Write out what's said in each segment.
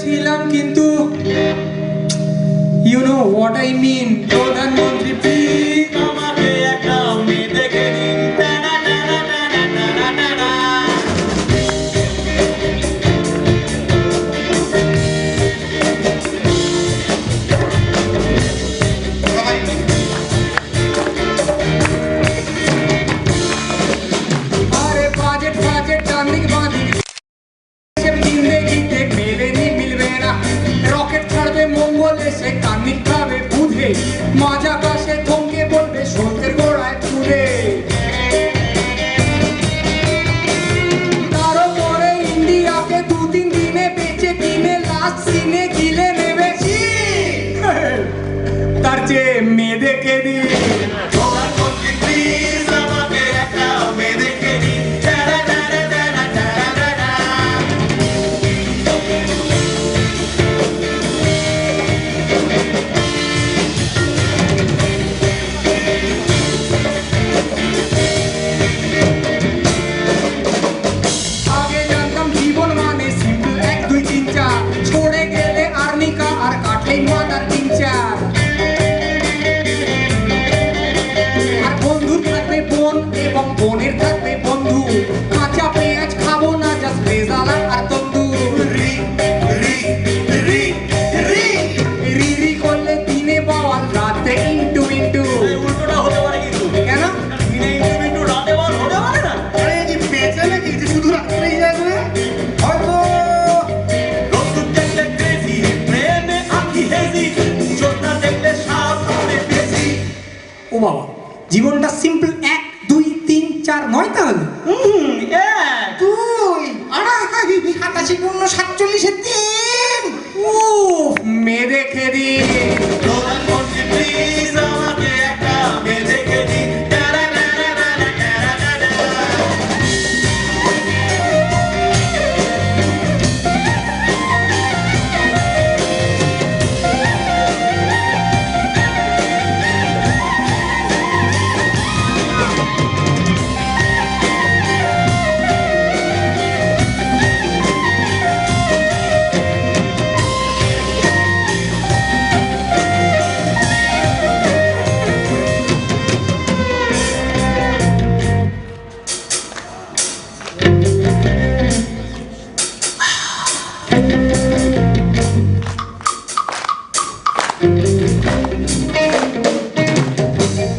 চেয়েছিলাম কিন্তু you know what I mean তার চেয়ে মেয়ে দেখে দিই। বাবা জীবনটা সিম্পল এক দুই তিন চার নয় তাহলে? দুই। আড়াই সাতাশি পূর্ণ সাতচল্লিশের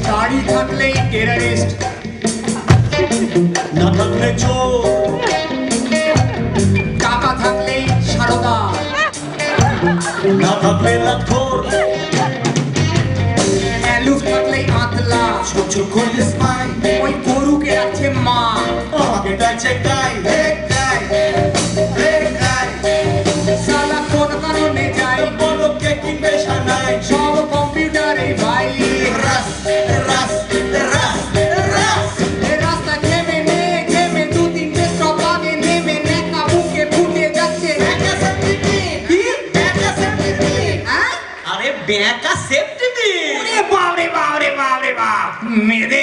দাড়ি থাকলেই টেরারিস্ট থাকলে চোর টাকা থাকলেই সারদা না থাকলে লাথর অ্যালু থাকলেই আতলা সহ্য করতে ব্যাকা সেফটি পিন বাপ রে বাপ রে বাপ রে বাপ। মেরে